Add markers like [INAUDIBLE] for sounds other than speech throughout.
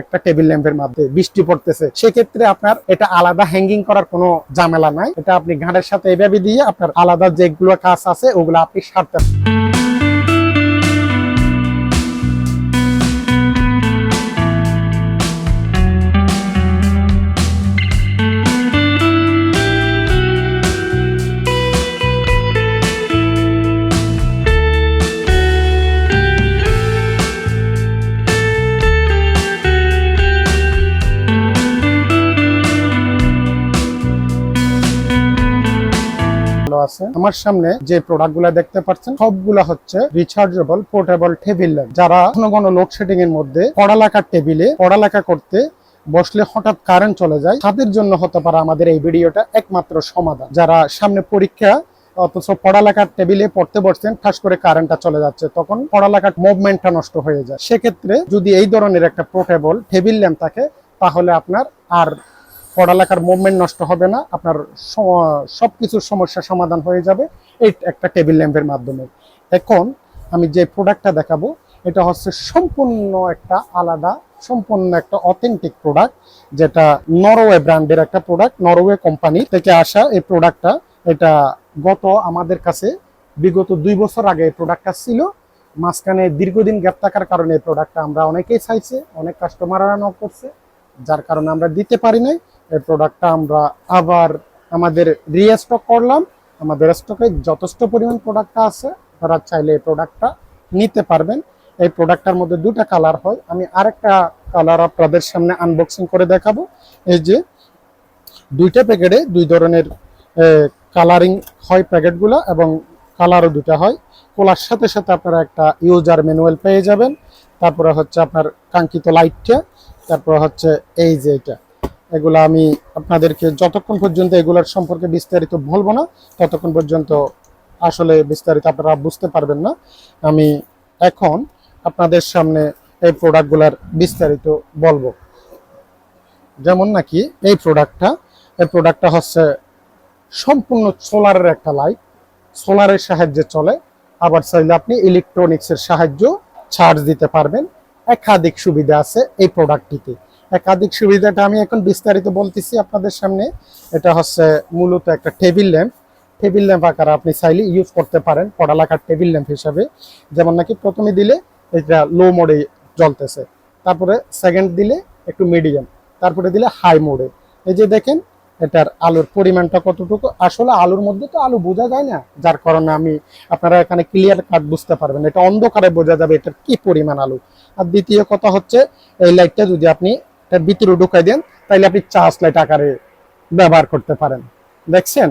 একটা টেবিল ল্যাম্পের মাধ্যমে বৃষ্টি পড়তেছে। সেক্ষেত্রে আপনার এটা আলাদা হ্যাঙ্গিং করার কোনো ঝামেলা নাই। এটা আপনি ঘাটের সাথে এভাবে দিয়ে আপনার আলাদা যেগুলো কাজ আছে, ওগুলো আপনি সারতে আমার সামনে যে প্রোডাক্টগুলা দেখতে পাচ্ছেন, সবগুলা হচ্ছে রিচার্জেবল পোর্টেবল টেবিল ল্যাম্প যারা ঘন ঘন লোডশেডিং এর মধ্যে পড়ালেখার টেবিলে পড়ালেখা করতে বসলে হঠাৎ কারেন্ট চলে যায়, তাদের জন্য হতে পারে আমাদের এই ভিডিওটা একমাত্র সমাধান। যারা সামনে পরীক্ষা, অথচ পড়ালেখার টেবিলে পড়তে বসছেন, ঠাস করে কারেন্টটা চলে যাচ্ছে, তখন পড়ালেখার মুভমেন্টটা নষ্ট হয়ে যায়। সেক্ষেত্রে যদি এই ধরনের একটা পোর্টেবল টেবিল ল্যাম্প থাকে, তাহলে আপনার আর পড়ালেখার মুভমেন্ট নষ্ট হবে না, আপনার স- সবকিছুর সমস্যা সমাধান হয়ে যাবে এই একটা টেবিল ল্যাম্পের মাধ্যমে। এখন আমি যে প্রোডাক্টটা দেখাবো, এটা হচ্ছে সম্পূর্ণ একটা আলাদা, সম্পূর্ণ একটা অথেন্টিক প্রোডাক্ট যেটা নরওয়ে ব্র্যান্ডের একটা প্রোডাক্ট নরওয়ে কোম্পানি থেকে আসা এই প্রোডাক্টটা এটা গত আমাদের কাছে বিগত দুই বছর আগে এই প্রোডাক্টটা ছিল, মাঝখানে দীর্ঘদিন গ্যাপ থাকার কারণে এই প্রোডাক্টটা আমরা অনেকেই চাইছে, অনেক কাস্টমাররা নক করছে, যার কারণে আমরা দিতে পারি নাই। এই প্রোডাক্টটা আমরা আবার আমাদের রিস্টক করলাম। আমাদের স্টকে যথেষ্ট পরিমাণ প্রোডাক্টটা আছে। তারা চাইলে এই প্রোডাক্টটা নিতে পারবেন। এই প্রোডাক্টটার মধ্যে দুটা কালার হয়। আমি আরেকটা কালার আপনাদের সামনে আনবক্সিং করে দেখাবো। এই যে দুইটা প্যাকেটে দুই ধরনের কালারিং হয় প্যাকেটগুলো এবং কালারও দুটা হয়। খোলার সাথে সাথে আপনারা একটা ইউজার ম্যানুয়াল পেয়ে যাবেন। তারপরে হচ্ছে আপনার কাঙ্ক্ষিত লাইটটা তারপর হচ্ছে এই যে এটা। এগুলো আমি আপনাদেরকে যতক্ষণ পর্যন্ত এগুলোর সম্পর্কে বিস্তারিত বলব না, ততক্ষণ পর্যন্ত আসলে বিস্তারিত আপনারা বুঝতে পারবেন না। আমি এখন আপনাদের সামনে এই প্রোডাক্টগুলোর বিস্তারিত বলব। যেমন নাকি এই প্রোডাক্টটা এই প্রোডাক্টটা হচ্ছে সম্পূর্ণ সোলারের একটা লাইট, সোলারের সাহায্যে চলে। আবার চাইলে আপনি ইলেকট্রনিক্সের সাহায্য চার্জ দিতে পারবেন। একাধিক সুবিধা আছে এই প্রোডাক্টটিতে। একাধিক সুবিধাটা আমি এখন বিস্তারিত বলতেছি আপনাদের সামনে। এটা হচ্ছে মূলত একটা টেবিল ল্যাম্প। টেবিল ল্যাম্প আকারে আপনি চাইলে ইউজ করতে পারেন পড়ালেখার টেবিল ল্যাম্প হিসাবে। যেমন নাকি প্রথমে দিলে এটা লো মোডে জ্বলতেছে, তারপরে সেকেন্ড দিলে একটু মিডিয়াম তারপরে দিলে হাই মোডে এই যে দেখেন, এটার আলুর পরিমাণটা কতটুকু? আসলে আলুর মধ্যে তো আলু বোঝা যায় না, যার কারণে আমি আপনারা এখানে ক্লিয়ার কাট বুঝতে পারবেন। এটা অন্ধকারে বোঝা যাবে এটার কি পরিমাণ আলু। আর দ্বিতীয় কথা হচ্ছে, এই লাইটটা যদি আপনি এটার ভিতরে ঢুকাই দেন তাহলে আপনি চার্জ লাইট আকারে ব্যবহার করতে পারেন। দেখছেন?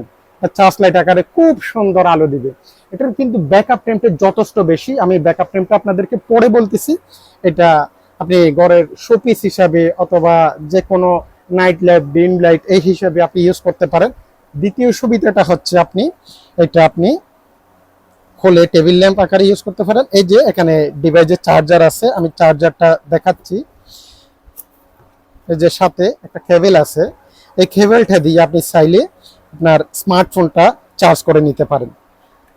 চার্জ লাইট আকারে খুব সুন্দর আলো দিবে। এটার কিন্তু ব্যাকআপ টেম্পে যথেষ্ট বেশি। আমি ব্যাকআপ টেম্পটা আপনাদেরকে পরে বলতেছি। এটা আপনি ঘরের শোপিস হিসাবে অথবা যে কোনো নাইট লাইট ডিম লাইট এই হিসাবে আপনি ইউজ করতে পারেন। দ্বিতীয় সুবিধাটা হচ্ছে আপনি, এটা আপনি খোলে টেবিল ল্যাম্প আকারে ইউজ করতে পারেন। এই যে এখানে ডিভাইসের চার্জার আছে, আমি চার্জারটা দেখাচ্ছি। যে সাথে একটা কেবল আছে, এই কেবলটা দিয়ে আপনি চাইলে আপনার স্মার্টফোনটা চার্জ করে নিতে পারেন।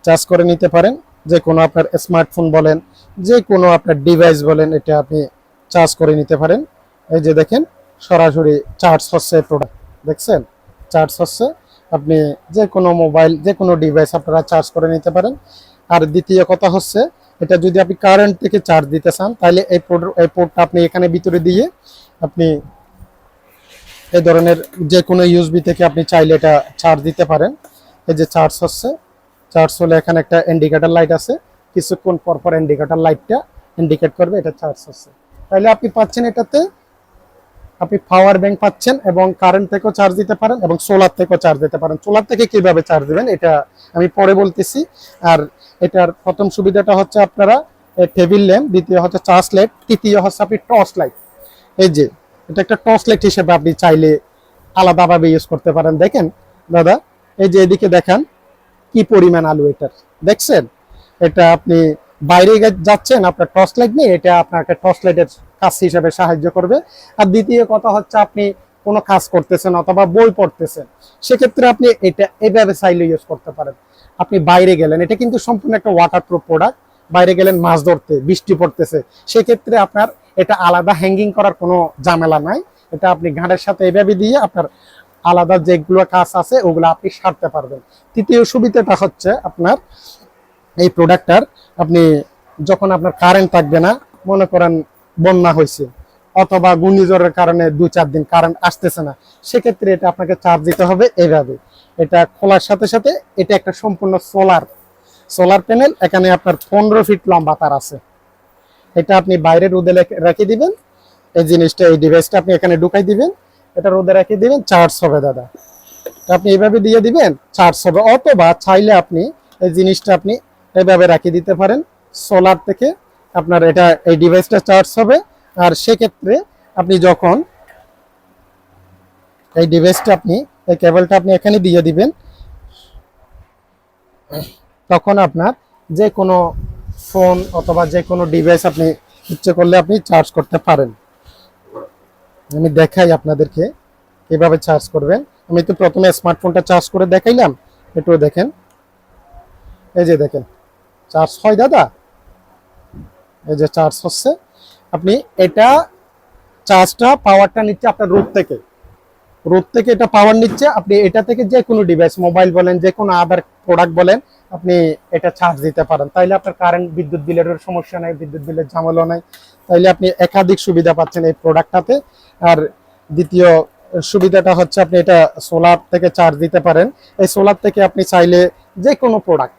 চার্জ করে নিতে পারেন, যে কোনো আপনার স্মার্টফোন বলেন, যে কোনো আপনার ডিভাইস বলেন, এটা আপনি চার্জ করে নিতে পারেন। এই যে দেখেন, সরাসরি চার্জ হচ্ছে প্রোডাক্ট দেখছেন? চার্জ হচ্ছে, আপনি যে কোনো মোবাইল যে কোনো ডিভাইস আপনারা চার্জ করে নিতে পারেন। আর দ্বিতীয় কথা হচ্ছে, এটা যদি আপনি কারেন্ট থেকে চার্জ দিতে চান, তাহলে এই পোর্ট এই পোর্টটা আপনি এখানে ভিতরে দিয়ে আপনি এই ধরনের যে কোনো ইউএসবি থেকে আপনি চাইলে এটা চার্জ দিতে পারেন। এই যে চার্জ হচ্ছে চার্জ হলে এখানে একটা ইন্ডিকেটর লাইট আছে। কিছুক্ষণ পর পর ইন্ডিকেটর লাইটটা ইন্ডিকেট করবে, এটা চার্জ হচ্ছে। তাহলে আপনি পাচ্ছেন এটাতে, আপনি পাওয়ার ব্যাংক পাচ্ছেন এবং কারেন্ট থেকেও চার্জ দিতে পারেন এবং সোলার থেকেও চার্জ দিতে পারেন। সোলার থেকে কীভাবে চার্জ দেবেন, এটা আমি পরে বলতেছি। আর এটার প্রথম সুবিধাটা হচ্ছে আপনারা টেবিল ল্যাম্প দ্বিতীয় হচ্ছে চার্জ লাইট তৃতীয় হচ্ছে আপনি টর্চ লাইট এই যে এটা একটা টর্চ লাইট হিসেবে আপনি চাইলে আলাদাভাবে ইউজ করতে পারেন। দেখেন, দাদা, এই যে এদিকে দেখান, কি পরিমাণ আলু এটার। দেখছেন? এটা আপনি বাইরে যাচ্ছেন, আপনার টর্চ লাইট নেই, এটা আপনাকে টর্চ লাইটের কাজ হিসেবে সাহায্য করবে। আর দ্বিতীয় কথা হচ্ছে, আপনি কোনো কাজ করতেছেন অথবা বই পড়তেছেন, সেক্ষেত্রে আপনি এটা এভাবে চাইলে ইউজ করতে পারেন। আপনি বাইরে গেলেন, এটা কিন্তু সম্পূর্ণ একটা ওয়াটার প্রুফ প্রোডাক্ট বাইরে গেলেন, মাছ ধরতে, বৃষ্টি পড়তেছে, সেক্ষেত্রে আপনার এটা আলাদা হ্যাঙ্গিং করার কোনো ঝামেলা নাই। এটা আপনি ঘাড়ের সাথে এভাবে দিয়ে আপনার আলাদা যেগুলো কাজ আছে, ওগুলো আপনি সারতে পারবেন। তৃতীয় সুবিধাটা হচ্ছে আপনার এই প্রোডাক্টটার আপনি যখন আপনার কারেন্ট থাকবে না, মনে করেন বন্যা হয়েছে, অথবা ঘূর্ণিঝড়ের কারণে দু চার দিন কারেন্ট আসতেছে না, সেক্ষেত্রে এটা আপনাকে চার্জ দিতে হবে এইভাবে এটা খোলার সাথে সাথে এটা একটা সম্পূর্ণ সোলার সোলার প্যানেল এখানে আপনার পনেরো ফিট লম্বা তার আছে। এটা আপনি বাইরে রোদে রেখে- দিবেন। এই জিনিসটা, এই ডিভাইসটা আপনি এখানে ঢুকাই দিবেন। এটা রোদে রেখে দিবেন চার্জ হবে দাদা। আপনি এইভাবে দিয়ে দিবেন চার্জ হবে। অথবা চাইলে আপনি এই জিনিসটা আপনি এইভাবে রেখে দিতে পারেন। সোলার থেকে আপনার এটা, এই ডিভাইসটা চার্জ হবে। আর সেক্ষেত্রে আপনি যখন এই ডিভাইসটা আপনি, এই কেবলটা আপনি এখানে দিয়ে দিবেন, তখন আপনার যে কোনো ফোন অথবা যে কোনো ডিভাইস আপনি ইচ্ছে করলে আপনি চার্জ করতে পারেন। আমি দেখাই আপনাদেরকে কীভাবে চার্জ করবেন। আমি তো প্রথমে স্মার্টফোনটা চার্জ করে দেখাইলাম। একটু দেখেন। এই যে দেখেন চার্জ হয় দাদা। এই যে চার্জ হচ্ছে। আপনি এটা চার্জটা পাওয়ারটা নিচ্ছে আপনার রুট থেকে। রুট থেকে এটা পাওয়ার নিচ্ছে, আপনি এটা থেকে যে কোনো ডিভাইস মোবাইল বলেন, যে কোনো আদার প্রোডাক্ট বলেন আপনি এটা চার্জ দিতে পারেন। তাইলে আপনার কারেন্ট বিদ্যুৎ বিলের সমস্যা নাই, বিদ্যুৎ বিলের ঝামেলা নাই। তাইলে আপনি একাধিক সুবিধা পাচ্ছেন এই প্রোডাক্টটাতে আর দ্বিতীয় সুবিধাটা হচ্ছে আপনি এটা সোলার থেকে চার্জ দিতে পারেন। এই সোলার থেকে আপনি চাইলে যে কোনো প্রোডাক্ট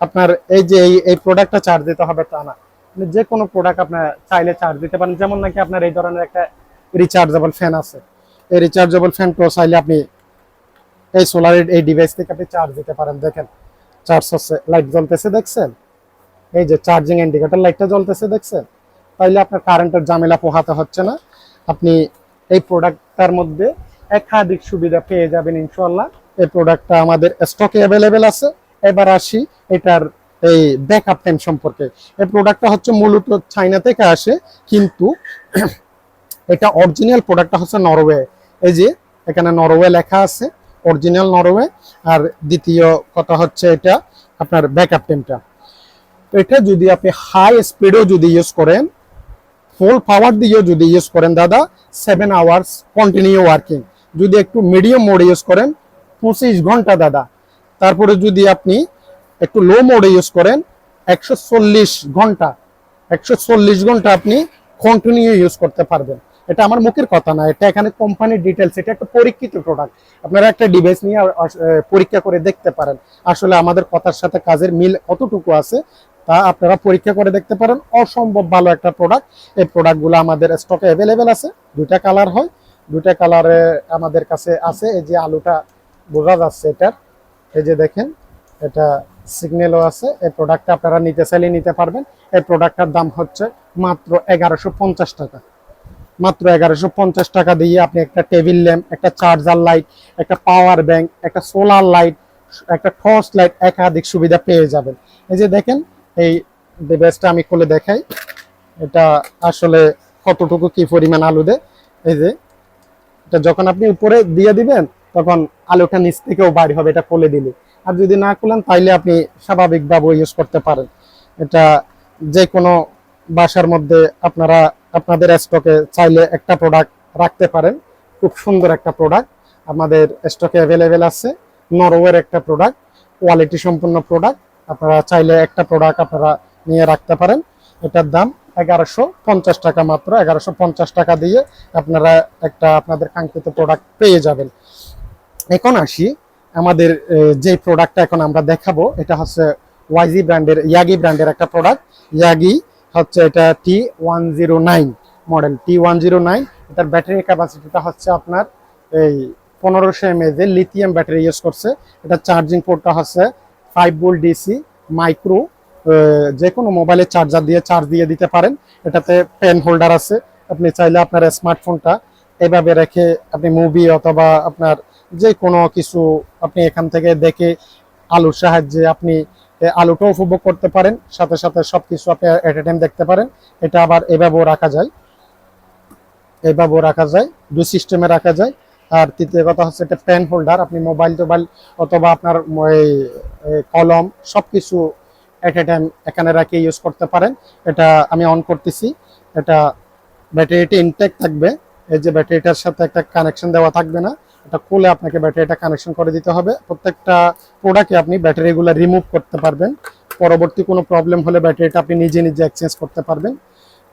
আপনার এই যে এই প্রোডাক্টটা চার্জ দিতে হবে তা না। যে কোনো প্রোডাক্ট আপনার চাইলে চার্জ দিতে পারেন। যেমন নাকি আপনার এই ধরনের একটা রিচার্জেবল ফ্যান আছে। এই রিচার্জেবল ফ্যান ফ্যানটাও চাইলে আপনি এই সোলারের এই ডিভাইস থেকে আপনি চার্জ দিতে পারেন। দেখেন চার্জ হচ্ছে লাইট জ্বলতেছে দেখছেন? এই যে চার্জিং ইন্ডিকেটর লাইটটা জ্বলতেছে দেখছেন? তাইলে আপনার কারেন্টের ঝামেলা পোহাতে হচ্ছে না। আপনি এই প্রোডাক্টটার মধ্যে একাধিক সুবিধা পেয়ে যাবেন ইনশাল্লাহ এই প্রোডাক্টটা আমাদের স্টকে অ্যাভেলেবেল আছে। এবার আসি এটার এই ব্যাকআপ টাইম সম্পর্কে। এই প্রোডাক্টটা হচ্ছে মূলত চাইনা থেকে আসে, কিন্তু এটা অরিজিনাল প্রোডাক্টটা হচ্ছে নরওয়ে এই যে এখানে নরওয়ে লেখা আছে। Original Norway. আর দ্বিতীয় কথা হচ্ছে এটা আপনার ব্যাকআপ টাইমটা তো এটা যদি আপনি হাই স্পিডেও যদি ইউজ করেন ফুল পাওয়ার দিয়েও যদি ইউজ করেন দাদা সেভেন আওয়ার্স কন্টিনিউ ওয়ার্কিং যদি একটু মিডিয়াম মোডে ইউজ করেন, পঁচিশ ঘণ্টা দাদা। তারপরে যদি আপনি একটু লো মোডে ইউজ করেন, একশো চল্লিশ ঘণ্টা। একশো চল্লিশ ঘণ্টা আপনি কন্টিনিউ ইউজ করতে পারবেন। এটা আমার মুখের কথা না, এটা এখানে কোম্পানির ডিটেলস এটা একটা পরীক্ষিত প্রোডাক্ট আপনারা একটা ডিভাইস নিয়ে পরীক্ষা করে দেখতে পারেন। আসলে আমাদের কথার সাথে কাজের মিল কতটুকু আছে, তা আপনারা পরীক্ষা করে দেখতে পারেন। অসম্ভব ভালো একটা প্রোডাক্ট এই প্রোডাক্টগুলো আমাদের স্টকে অ্যাভেলেবেল আছে। দুইটা কালার হয়। দুইটা কালারে আমাদের কাছে আছে। এই যে আলুটা বোঝা যাচ্ছে এটার। এই যে দেখেন, এটা সিগন্যালও আছে। এই প্রোডাক্টটা আপনারা নিতে চাইলে নিতে পারবেন। এই প্রোডাক্টটার দাম হচ্ছে মাত্র এগারোশো টাকা। মাত্র এগারোশো পঞ্চাশ টাকা দিয়ে আপনি একটা টেবিল ল্যাম্প, একটা চার্জার লাইট, একটা পাওয়ার ব্যাংক, একটা সোলার লাইট, একটা টর্চ লাইট একাধিক সুবিধা পেয়ে যাবেন। এই যে দেখেন, এই ডিভাইসটা আমি খুলে দেখাই। এটা আসলে কতটুকু কি পরিমাণ আলু দেয়? এই যে, এটা যখন আপনি উপরে দিয়ে দিবেন, তখন আলুটা নিচ থেকেও বাইর হবে, এটা খুলে দিলে। আর যদি না খুলেন, তাইলে আপনি স্বাভাবিকভাবে ইউজ করতে পারেন। এটা যে কোনো বাসার মধ্যে আপনারা আপনাদের স্টকে চাইলে একটা প্রোডাক্ট রাখতে পারেন। খুব সুন্দর একটা প্রোডাক্ট আমাদের স্টকে অ্যাভেলেবেল আছে। নরওয়ের একটা প্রোডাক্ট কোয়ালিটি সম্পন্ন প্রোডাক্ট আপনারা চাইলে একটা প্রোডাক্ট আপনারা নিয়ে রাখতে পারেন। এটার দাম এগারোশো পঞ্চাশ টাকা মাত্র। এগারোশো পঞ্চাশ টাকা দিয়ে আপনারা একটা আপনাদের কাঙ্ক্ষিত প্রোডাক্ট পেয়ে যাবেন। এখন আসি আমাদের যে প্রোডাক্টটা এখন আমরা দেখাবো, এটা হচ্ছে ওয়াইজি ব্র্যান্ডের ইয়াগি ব্র্যান্ডের একটা প্রোডাক্ট ইয়াগি হচ্ছে এটা T one zero nine model T one zero nine এটার ব্যাটারি ক্যাপাসিটিটা হচ্ছে আপনার এই পনেরোশো এমএজ এর লিথিয়াম ব্যাটারি ইউজ করছে। এটা চার্জিং পোর্টটা হচ্ছে ফাইভ ভোল্ট ডিসি মাইক্রো যে কোনো মোবাইলের চার্জার দিয়ে চার্জ দিয়ে দিতে পারেন। এটাতে পেন হোল্ডার আছে। আপনি চাইলে আপনার স্মার্টফোনটা এভাবে রেখে আপনি মুভি অথবা আপনার যে কোনো কিছু আপনি এখান থেকে দেখে আলুর সাহায্যে আপনি এ, আলুটাও উপভোগ করতে পারেন। সাথে সাথে সবকিছু আপনি এট এ টাইম দেখতে পারেন। এটা আবার এভাবেও রাখা যায়। এভাবেও রাখা যায়। দুই সিস্টেমে রাখা যায়। আর তৃতীয় কথা হচ্ছে এটা পেন হোল্ডার আপনি মোবাইল টোবাইল অথবা আপনার কলম সবকিছু এট এ টাইম এখানে রাখে ইউজ করতে পারেন। এটা আমি অন করতেছি। এটা ব্যাটারিটি ইনটেক থাকবে। এই যে ব্যাটারিটার সাথে একটা কানেকশন দেওয়া থাকবে না। এটা খুলে আপনাকে ব্যাটারিটা কানেকশন করে দিতে হবে। প্রত্যেকটা প্রোডাক্টে আপনি ব্যাটারিগুলো রিমুভ করতে পারবেন। পরবর্তী কোনো প্রবলেম হলে ব্যাটারিটা আপনি নিজে নিজে এক্সচেঞ্জ করতে পারবেন।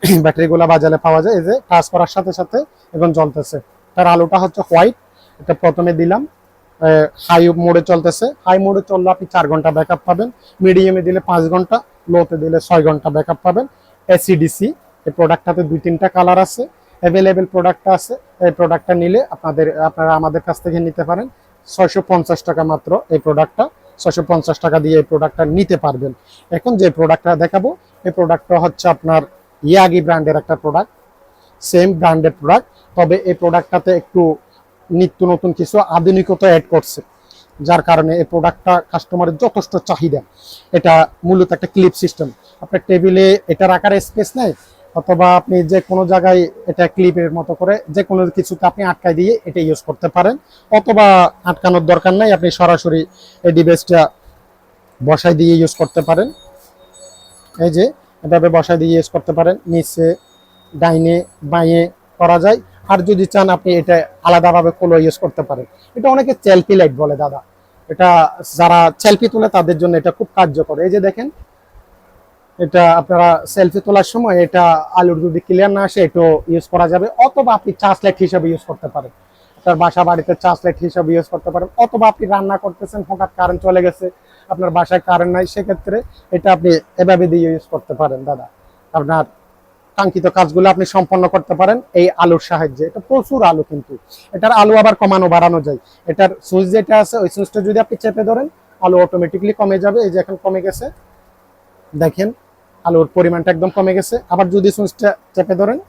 [CLEARS THROAT] ব্যাটারিগুলো বাজারে পাওয়া যায়। এই যে টাচ করার সাথে সাথে এখন জ্বলতেছে তার আলোটা হচ্ছে হোয়াইট এটা প্রথমে দিলাম। হাই মোডে চলতেছে। হাই মোডে চললে আপনি চার ঘণ্টা ব্যাকআপ পাবেন। মিডিয়ামে দিলে পাঁচ ঘণ্টা লোতে দিলে ছয় ঘণ্টা ব্যাকআপ পাবেন। এসিডিসি এই প্রোডাক্টটাতে দুই তিনটা কালার আছে। অ্যাভেলেবেল প্রোডাক্ট আছে, এই প্রোডাক্টটা নিলে আপনাদের, আপনারা আমাদের কাছ থেকে নিতে পারেন। ছয়শো পঞ্চাশ টাকা মাত্র এই প্রোডাক্টটা ছয়শো পঞ্চাশ টাকা দিয়ে এই প্রোডাক্টটা নিতে পারবেন। এখন যে প্রোডাক্টটা দেখাবো, এই প্রোডাক্টটা হচ্ছে আপনার ইয়াগি ব্র্যান্ডের একটা প্রোডাক্ট সেম ব্র্যান্ডের প্রোডাক্ট তবে এই প্রোডাক্টটাতে একটু নিত্য নতুন কিছু আধুনিকতা অ্যাড করছে, যার কারণে এই প্রোডাক্টটা কাস্টমারের যথেষ্ট চাহিদা। এটা মূলত একটা ক্লিপ সিস্টেম আপনার টেবিলে এটা রাখার স্পেস নেই অথবা আপনি যে কোনো জায়গায় এটা ক্লিপের মতো করে যে কোনো কিছুতে আপনি আটকায় দিয়ে এটা ইউজ করতে পারেন। অথবা আটকানোর দরকার নাই, আপনি সরাসরি এই ডিভাইসটা বসায় দিয়ে ইউজ করতে পারেন। এই যে, এভাবে বসায় দিয়ে ইউজ করতে পারেন। নিচে, ডাইনে, বাঁয়ে করা যায়। আর যদি চান আপনি এটা আলাদাভাবে কোলো ইউজ করতে পারেন। এটা অনেকে সেলফি লাইট বলে, দাদা। এটা যারা সেলফি তোলে তাদের জন্য এটা খুব কার্যকর। এই যে দেখেন এটা আপনারা সেলফি তোলার সময় এটা আলুর যদি ক্লিয়ার না আসে একটু ইউজ করা যাবে। অথবা আপনি চার্জ লাইট হিসাবে ইউজ করতে পারেন। আপনার বাসা বাড়িতে চার্জ লাইট হিসাবে ইউজ করতে পারেন। অথবা আপনি রান্না করতেছেন, হঠাৎ কারেন্ট চলে গেছে, আপনার বাসায় কারেন্ট নাই, সেক্ষেত্রে এটা আপনি এভাবে দিয়ে ইউজ করতে পারেন, দাদা। আপনার কাঙ্ক্ষিত কাজগুলো আপনি সম্পন্ন করতে পারেন এই আলোর সাহায্যে। এটা প্রচুর আলো কিন্তু। এটার আলো আবার কমানো, বাড়ানো যায়। এটার সুইচ যেটা আছে, ওই সুইচটা যদি আপনি চেপে ধরেন, আলো অটোমেটিকলি কমে যাবে। এই যে এখন কমে গেছে। দেখেন আলোর পরিমাণটা একদম কমে গেছে। আবার যদি সুইচটা চেপে ধরেন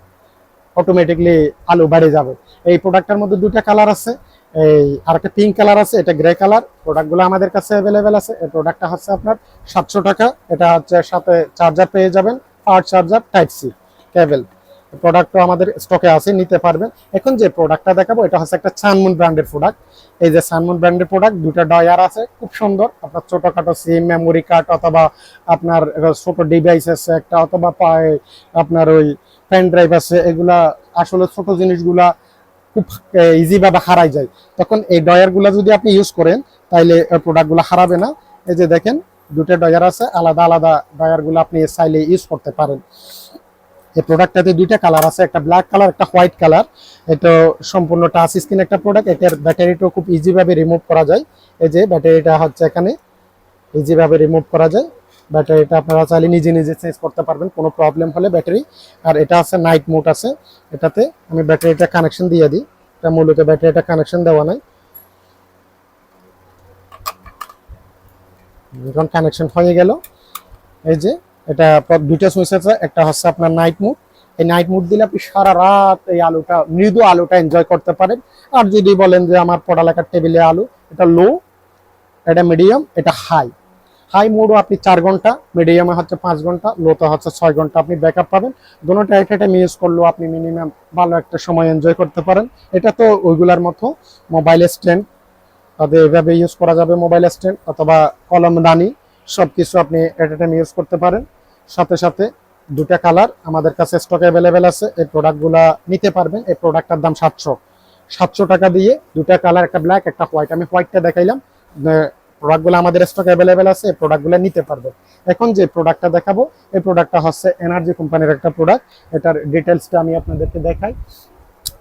অটোমেটিকলি আলু বাড়ে যাবে। এই প্রোডাক্টটার মধ্যে দুটা কালার আছে। এই আর একটা পিঙ্ক কালার আছে, এটা গ্রে কালার প্রোডাক্টগুলো আমাদের কাছে অ্যাভেলেবেল আছে। এই প্রোডাক্টটা হচ্ছে আপনার সাতশো টাকা। এটা হচ্ছে সাথে চার্জার পেয়ে যাবেন। Power charger type C cable প্রোডাক্টও আমাদের স্টকে আছে, নিতে পারবেন। এখন যে প্রোডাক্টটা দেখাবো, এটা হচ্ছে একটা সানমুন ব্র্যান্ডের প্রোডাক্ট এই যে সানমুন ব্র্যান্ডের প্রোডাক্ট দুটা ডয়ার আছে, খুব সুন্দর। আপনার ছোটখাটো সিম মেমোরি কার্ড অথবা আপনার ছোট ডিভাইস আছে একটা, অথবা পায়ে আপনার ওই পেন ড্রাইভ আছে, এগুলা আসলে ছোট জিনিসগুলা খুব ইজিভাবে হারাই যায়। তখন এই ডয়ারগুলো যদি আপনি ইউজ করেন, তাইলে প্রোডাক্টগুলো হারাবে না। এই যে দেখেন দুটো ডয়ার আছে, আলাদা আলাদা ডয়ারগুলো আপনি চাইলে ইউজ করতে পারেন। এই প্রোডাক্টটাতে দুইটা কালার আছে, একটা ব্ল্যাক কালার একটা হোয়াইট কালার এটা সম্পূর্ণ টাচ স্ক্রিন একটা প্রোডাক্ট এটার ব্যাটারিটাও খুব ইজি ভাবে রিমুভ করা যায়। এই যে ব্যাটারিটা হচ্ছে এখানে ইজি ভাবে রিমুভ করা যায়। ব্যাটারিটা আপনারা চাইলে নিজে নিজে চেঞ্জ করতে পারবেন, কোনো প্রবলেম হলে ব্যাটারি আর এটা আছে নাইট মোড আছে, এটাতে আমি ব্যাটারিটা কানেকশন দিয়ে দিই। এটা মূলত ব্যাটারিটা কানেকশন দেওয়া নাই। এখন কানেকশন হয়ে গেল, এই যে এটা দুইটা সুইচ আছে, একটা হচ্ছে আপনার নাইট মুড এই নাইট মুড দিলে আপনি সারা রাত এই আলোটা, মৃদু আলোটা এনজয় করতে পারেন। আর যদি বলেন যে আমার পড়ালেখার টেবিলে আলো, এটা লো এটা মিডিয়াম এটা হাই হাই মোডও আপনি চার ঘণ্টা মিডিয়ামে হচ্ছে পাঁচ ঘণ্টা লোতে হচ্ছে ছয় ঘণ্টা আপনি ব্যাকআপ পাবেন। দুটোটা একটা টাইম ইউজ করলেও আপনি মিনিমাম ভালো একটা সময় এনজয় করতে পারেন। এটা তো ওইগুলার মতো মোবাইল স্ট্যান্ড তাদের এভাবে ইউজ করা যাবে মোবাইল স্ট্যান্ড অথবা কলমদানি সব কিছু আপনি এট এ টাইম ইউজ করতে পারেন। সাথে সাথে দুটা কালার আমাদের কাছে স্টক অ্যাভেলেবেল আছে। এই প্রোডাক্টগুলা নিতে পারবেন। এই প্রোডাক্টটার দাম সাতশো। সাতশো টাকা দিয়ে দুটা কালার একটা ব্ল্যাক একটা হোয়াইট আমি হোয়াইটটা দেখাইলাম। প্রোডাক্টগুলো আমাদের স্টক অ্যাভেলেবেল আছে। এই প্রোডাক্টগুলো নিতে পারবে। এখন যে প্রোডাক্টটা দেখাবো, এই প্রোডাক্টটা হচ্ছে এনার্জি কোম্পানির একটা প্রোডাক্ট এটার ডিটেলসটা আমি আপনাদেরকে দেখাই।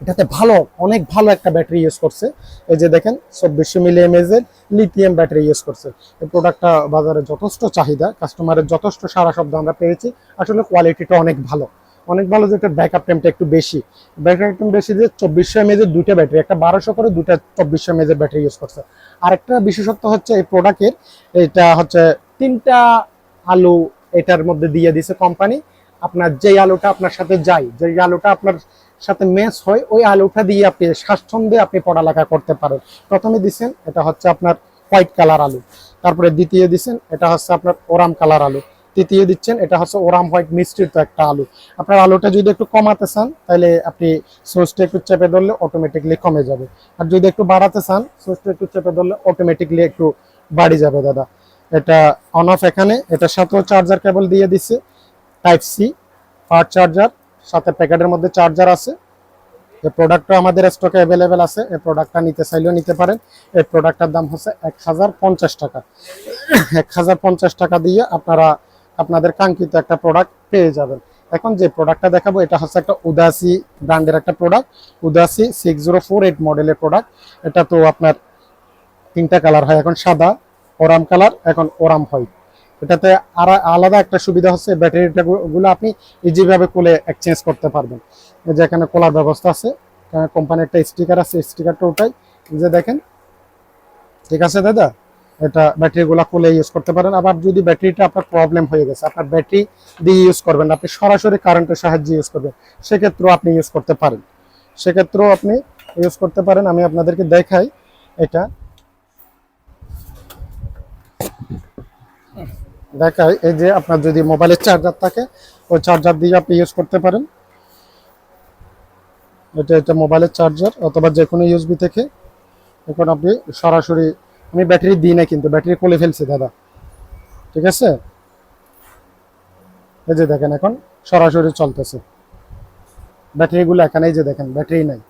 এটাতে ভালো, অনেক ভালো একটা ব্যাটারি ইউজ করছে। এই যে দেখেন, চব্বিশশো মিলি এমএজ এর লিথিয়াম ব্যাটারি ইউজ করছে। এই প্রোডাক্টটা বাজারে যথেষ্ট চাহিদা কাস্টমারের যথেষ্ট সারা শব্দ আমরা পেয়েছি। আসলে কোয়ালিটিটা অনেক ভালো। অনেক ভালো যে এটার ব্যাকআপ টাইমটা একটু বেশি। ব্যাকআপ টাইম বেশি যে চব্বিশশো এমএজ এর দুইটা ব্যাটারি একটা বারোশো করে দুটা চব্বিশশো এমএজ এর ব্যাটারি ইউজ করছে। আরেকটা বিশেষত্ব হচ্ছে এই প্রোডাক্টের এটা হচ্ছে তিনটা আলু এটার মধ্যে দিয়ে দিছে কোম্পানি আপনার যেই আলুটা আপনার সাথে যায়, যেই আলুটা আপনার সাথে ম্যাচ হয়, ওই আলুটা দিয়ে আপনি স্বাচ্ছন্দ্যে আপনি পড়ালেখা করতে পারেন। প্রথমে দিচ্ছেন এটা হচ্ছে আপনার হোয়াইট কালার আলু। তারপরে দ্বিতীয় দিচ্ছেন এটা হচ্ছে আপনার ওরাম কালার আলু। তৃতীয় দিচ্ছেন, এটা হচ্ছে ওরাম হোয়াইট মিষ্টির একটা আলু। আপনার আলুটা যদি একটু কমাতে চান, তাহলে আপনি সোসটা একটু চেপে ধরলে অটোমেটিকলি কমে যাবে। আর যদি একটু বাড়াতে চান সোসটা একটু চেপে ধরলে অটোমেটিকলি একটু বাড়ি যাবে, দাদা। এটা অন অফ এখানে, এটার সাথেও চার্জার কেবল দিয়ে দিচ্ছে টাইপ সি ফাস্ট চার্জার সাথে প্যাকেটের মধ্যে চার্জার আছে। এই প্রোডাক্টটা আমাদের স্টকে অ্যাভেলেবেল আছে। এই প্রোডাক্টটা নিতে চাইলেও নিতে পারেন। এই প্রোডাক্টটার দাম হচ্ছে এক হাজার পঞ্চাশ টাকা। এক হাজার পঞ্চাশ টাকা দিয়ে আপনারা আপনাদের কাঙ্ক্ষিত একটা প্রোডাক্ট পেয়ে যাবেন। এখন যে প্রোডাক্টটা দেখাবো, এটা হচ্ছে একটা উদাসি ব্র্যান্ডের একটা প্রোডাক্ট উদাসি সিক্স জিরো ফোর এইট মডেলের প্রোডাক্ট এটা তো আপনার তিনটা কালার হয়, এখন সাদা ওরাম কালার এখন ওরাম হোয়াইট এটাতে আর আলাদা একটা সুবিধা হচ্ছে ব্যাটারিটা গুলো আপনি ইজিভাবে কোলে এক্সচেঞ্জ করতে পারবেন। এই যে এখানে কোলার ব্যবস্থা আছে কোম্পানির একটা স্টিকার আছে স্টিকারটা ওটাই। যে দেখেন, ঠিক আছে দাদা? এটা ব্যাটারিগুলো কোলে ইউজ করতে পারেন। আবার যদি ব্যাটারিটা আপনার প্রবলেম হয়ে গেছে, আপনার ব্যাটারি দিয়ে ইউজ করবেন, আপনি সরাসরি কারেন্টের সাহায্যে ইউজ করবেন, সেক্ষেত্রেও আপনি ইউজ করতে পারেন। সেক্ষেত্রেও আপনি ইউজ করতে পারেন। আমি আপনাদেরকে দেখাই, এটা দেখাই এই যে আপনার যদি মোবাইলের চার্জার থাকে, ওই চার্জার দিয়ে আপনি ইউজ করতে পারেন। এটা এটা মোবাইলের চার্জার অথবা যে কোনো ইউএসবি থেকে। এখন আপনি সরাসরি, আমি ব্যাটারি দিই না কিন্তু, ব্যাটারি খুলে ফেলছি দাদা। ঠিক আছে? এই যে দেখেন এখন সরাসরি চলতেছে। ব্যাটারিগুলো এখানে, এই যে দেখেন, ব্যাটারি নাই।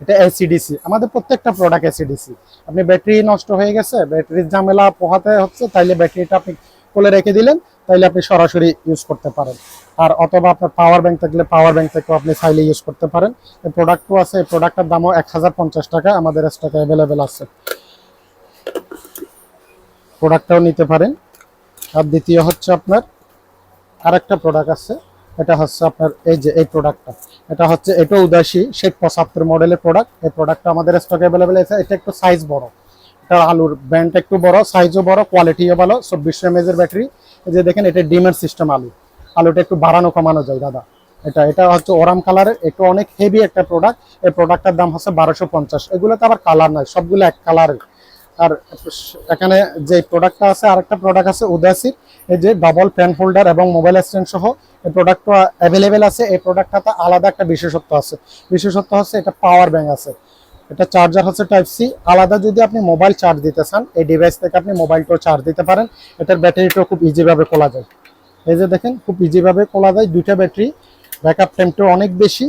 এটা এসিডিসি আমাদের প্রত্যেকটা প্রোডাক্ট এসিডিসি আপনি ব্যাটারি নষ্ট হয়ে গেছে, ব্যাটারির ঝামেলা পোহাতে হচ্ছে, তাইলে ব্যাটারিটা আপনি কোলে রেখে দিলেন, তাইলে আপনি সরাসরি ইউজ করতে পারেন। আর অথবা আপনার পাওয়ার ব্যাংক থাকলে পাওয়ার ব্যাংক থেকেও আপনি চাইলে ইউজ করতে পারেন। এই প্রোডাক্টও আছে, এই প্রোডাক্টের দামও এক হাজার পঞ্চাশ টাকা, আমাদের স্টকে অ্যাভেলেবেল আছে। প্রোডাক্টটাও নিতে পারেন। আর দ্বিতীয় হচ্ছে আপনার আরেকটা প্রোডাক্ট আছে, এটা হচ্ছে আপনার এই যে, এই প্রোডাক্টটা এটা হচ্ছে, এটা উদাসী শেখ পঁচাত্তর মডেলের প্রোডাক্ট এই প্রোডাক্টটা আমাদের স্টকে অ্যাভেলেবেল আছে, এটা একটু সাইজ বড়। এটা আলুর ব্যান্ড একটু বড় সাইজও বড় কোয়ালিটিও ভালো চব্বিশশো এমএজের ব্যাটারি যে দেখেন, এটা ডিমের সিস্টেম আলু। আলুটা একটু বাড়ানো, কমানো যায়, দাদা। এটা এটা হচ্ছে ওরাম কালারের একটু অনেক হেভি একটা প্রোডাক্ট এই প্রোডাক্টটার দাম হচ্ছে বারোশো পঞ্চাশ। এগুলোতে আবার কালার নাই, সবগুলো এক কালারের আর এখানে যে প্রোডাক্টটা আছে, আরেকটা প্রোডাক্ট আছে উদাসির এই যে ডাবল প্যান হোল্ডার এবং মোবাইল স্ট্যান্ড সহ এই প্রোডাক্টটা অ্যাভেলেবেল আছে। এই প্রোডাক্টটাতে আলাদা একটা বিশেষত্ব আছে। বিশেষত্ব হচ্ছে এটা পাওয়ার ব্যাঙ্ক আছে। এটা চার্জার হচ্ছে টাইপ সি আলাদা যদি আপনি মোবাইল চার্জ দিতে চান, এই ডিভাইস থেকে আপনি মোবাইলটাও চার্জ দিতে পারেন। এটার ব্যাটারিটাও খুব ইজিভাবে খোলা যায়। এই যে দেখেন, খুব ইজিভাবে খোলা যায়। দুইটা ব্যাটারি ব্যাকআপ টাইমটাও অনেক বেশি,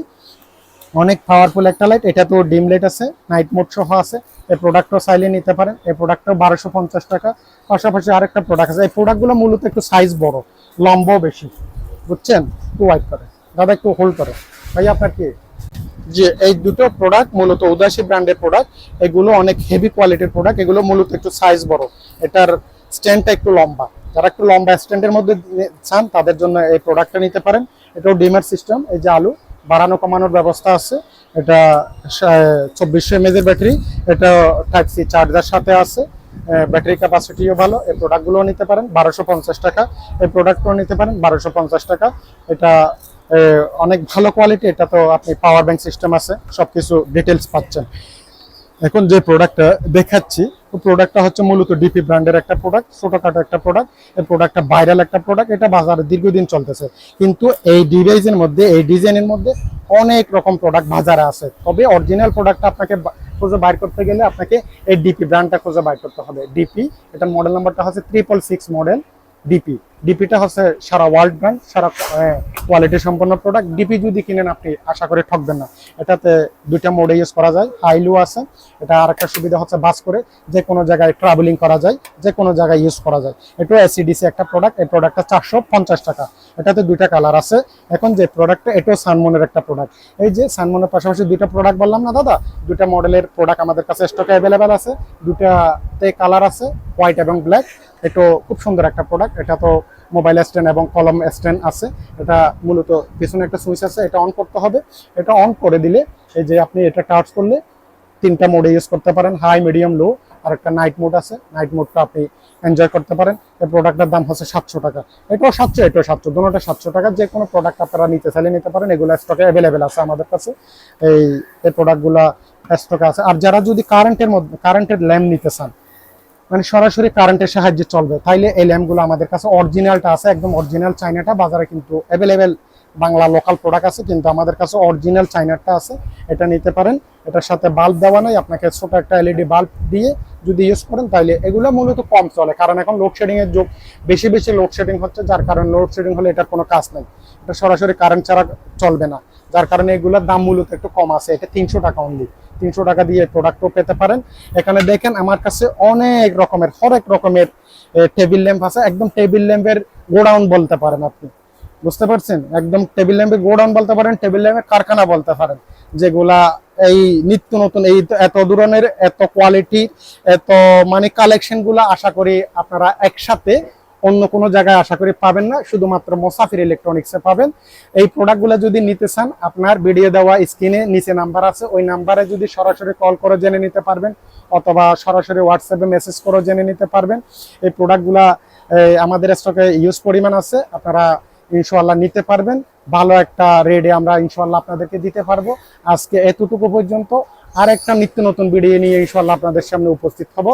অনেক পাওয়ারফুল একটা লাইট এটা তো ডিম লাইট আছে নাইট মোড সহ আছে। এই প্রোডাক্টও চাইলে নিতে পারেন। এই প্রোডাক্টটাও বারোশো পঞ্চাশ টাকা। পাশাপাশি আরেকটা প্রোডাক্ট আছে। এই প্রোডাক্টগুলো মূলত একটু সাইজ বড়, লম্বাও বেশি। বুঝছেন? একটু ওয়াইট করে। দাদা, একটু হোল্ড করে। ভাই আপনার কি? যে এই দুটো প্রোডাক্ট মূলত উদাসী ব্র্যান্ডের প্রোডাক্ট এগুলো অনেক হেভি কোয়ালিটির প্রোডাক্ট এগুলো মূলত একটু সাইজ বড়। এটার স্ট্যান্ডটা একটু লম্বা। যারা একটু লম্বা স্ট্যান্ডের মধ্যে চান, তাদের জন্য এই প্রোডাক্টটা নিতে পারেন। এটাও ডিমের সিস্টেম এই যে আলু, বাড়ানো কমানোর ব্যবস্থা আছে। এটা চব্বিশশো এমএজের ব্যাটারি এটা টাইপ সি চার্জার সাথে আছে। ব্যাটারি ক্যাপাসিটিও ভালো। এই প্রোডাক্টগুলোও নিতে পারেন, বারোশো টাকা। এই প্রোডাক্টগুলো নিতে পারেন, বারোশো টাকা। এটা অনেক ভালো কোয়ালিটি এটা তো আপনি পাওয়ার ব্যাংক সিস্টেম আছে, সবকিছু ডিটেলস পাচ্ছেন। এখন যে প্রোডাক্টটা দেখাচ্ছি প্রোডাক্টটা হচ্ছে মূলত ডিপি ব্র্যান্ডের একটা প্রোডাক্ট ছোটখাটো একটা প্রোডাক্ট এই প্রোডাক্টটা ভাইরাল একটা প্রোডাক্ট এটা বাজারে দীর্ঘদিন চলতেছে। কিন্তু এই ডিভাইসের মধ্যে, এই ডিজাইনের মধ্যে অনেক রকম প্রোডাক্ট বাজারে আছে। তবে অরিজিনাল প্রোডাক্টটা আপনাকে খুঁজে বাইর করতে গেলে আপনাকে এই ডিপি ব্র্যান্ডটা খুঁজে বাইর করতে হবে। ডিপি এটার মডেল নাম্বারটা হচ্ছে ট্রিপল সিক্স মডেল ডিপি ডিপিটা হচ্ছে সারা ওয়ার্ল্ড ব্র্যান্ড সারা কোয়ালিটি সম্পন্ন প্রোডাক্ট ডিপি যদি কিনেন আপনি, আশা করে ঠকবেন না। এটাতে দুইটা মোডে ইউজ করা যায়। হাইলু আছে। এটা আর একটা সুবিধা হচ্ছে বাস করে। যে কোনো জায়গায় ট্রাভেলিং করা যায় যে কোনো জায়গায় ইউজ করা যায়। এটা এসিডিসি একটা প্রোডাক্ট এই প্রোডাক্টটা চারশো পঞ্চাশ টাকা। এটাতে দুইটা কালার আছে। এখন যে প্রোডাক্টটা এটাও সানমনের একটা প্রোডাক্ট এই যে সানমনের পাশাপাশি দুইটা প্রোডাক্ট বললাম না দাদা? দুইটা মডেলের প্রোডাক্ট আমাদের কাছে স্টকে অ্যাভেলেবেল আছে। দুটাতে কালার আছে হোয়াইট এবং ব্ল্যাক এটাও খুব সুন্দর একটা প্রোডাক্ট এটা তো মোবাইল স্ট্যান্ড এবং কলম স্ট্যান্ড আছে। এটা মূলত পিছনে একটা সুইচ আছে, এটা অন করতে হবে। এটা অন করে দিলে এই যে আপনি এটা টাচ করলে তিনটা মোডে ইউজ করতে পারেন হাই মিডিয়াম লো আর একটা নাইট মোড আছে। নাইট মোডটা আপনি এনজয় করতে পারেন। এই প্রোডাক্টের দাম হচ্ছে সাতশো টাকা। এটাও সাতশো এটাও সাতশো, দুটোটা সাতশো টাকা। যে কোনো প্রোডাক্ট আপনারা নিতে চাইলে নিতে পারেন, এগুলো স্টকে অ্যাভেলেবেল আছে আমাদের কাছে। এই এই প্রোডাক্টগুলো স্টকে আছে। আর যারা যদি কারেন্টের মধ্যে কারেন্টের ল্যাম্প নিতে চান মানে সরাসরি কারেন্টের সাহায্যে চলবে। তাইলে এই ল্যাম্পগুলো আমাদের কাছে অরিজিনালটা আছে, একদম অরিজিনাল চাইনাটা বাজারে কিন্তু অ্যাভেলেবেল বাংলা লোকাল প্রোডাক্ট আছে, কিন্তু আমাদের কাছে অরিজিনাল চাইনারটা আছে। এটা নিতে পারেন। এটার সাথে বাল্ব দেওয়া নাই, আপনাকে ছোট একটা এলইডি বাল্ব দিয়ে যদি ইউজ করেন তাহলে এগুলো মূলত কম চলে। কারণ এখন লোডশেডিং এর যুগ। বেশি বেশি লোডশেডিং হচ্ছে, যার কারণে লোডশেডিং হলে এটার কোনো কাজ নেই। এটা সরাসরি কারেন্ট ছাড়া চলবে না। যার কারণে এগুলোর দাম মূলত একটু কম আছে। এটা তিনশো টাকা অনলি তিনশো টাকা দিয়ে প্রোডাক্টও পেতে পারেন। এখানে দেখেন আমার কাছে অনেক রকমের, হরেক রকমের টেবিল ল্যাম্প আছে। একদম টেবিল ল্যাম্পের গোডাউন বলতে পারেন আপনি। বুঝতে পারছেন? একদম টেবিল ল্যাম্পের গোডাউন বলতে পারেন টেবিল ল্যাম্পের কারখানা বলতে পারেন। যেগুলা এই নিত্য নতুন, এই এত ধরনের, এত কোয়ালিটি এত মানে কালেকশনগুলা আশা করি আপনারা একসাথে অন্য কোনো জায়গায় আশা করি পাবেন না, শুধুমাত্র মোসাফির ইলেকট্রনিক্সে পাবেন। এই প্রোডাক্টগুলো যদি নিতে চান, আপনার ভিডিও দেওয়া স্ক্রিনে নিচে নাম্বার আছে, ওই নাম্বারে যদি সরাসরি কল করে জেনে নিতে পারবেন, অথবা সরাসরি হোয়াটসঅ্যাপে মেসেজ করে জেনে নিতে পারবেন। এই প্রোডাক্টগুলা আমাদের স্টকে ইউজ পরিমাণ আছে, আপনারা ইনশাল্লাহ নিতে পারবেন। ভালো একটা রেডে আমরা ইনশাল্লাহ আপনাদেরকে দিতে পারব। আজকে এতটুকু পর্যন্ত আর একটা নিত্য নতুন ভিডিও নিয়ে ইনশাল্লাহ আপনাদের সামনে উপস্থিত হব।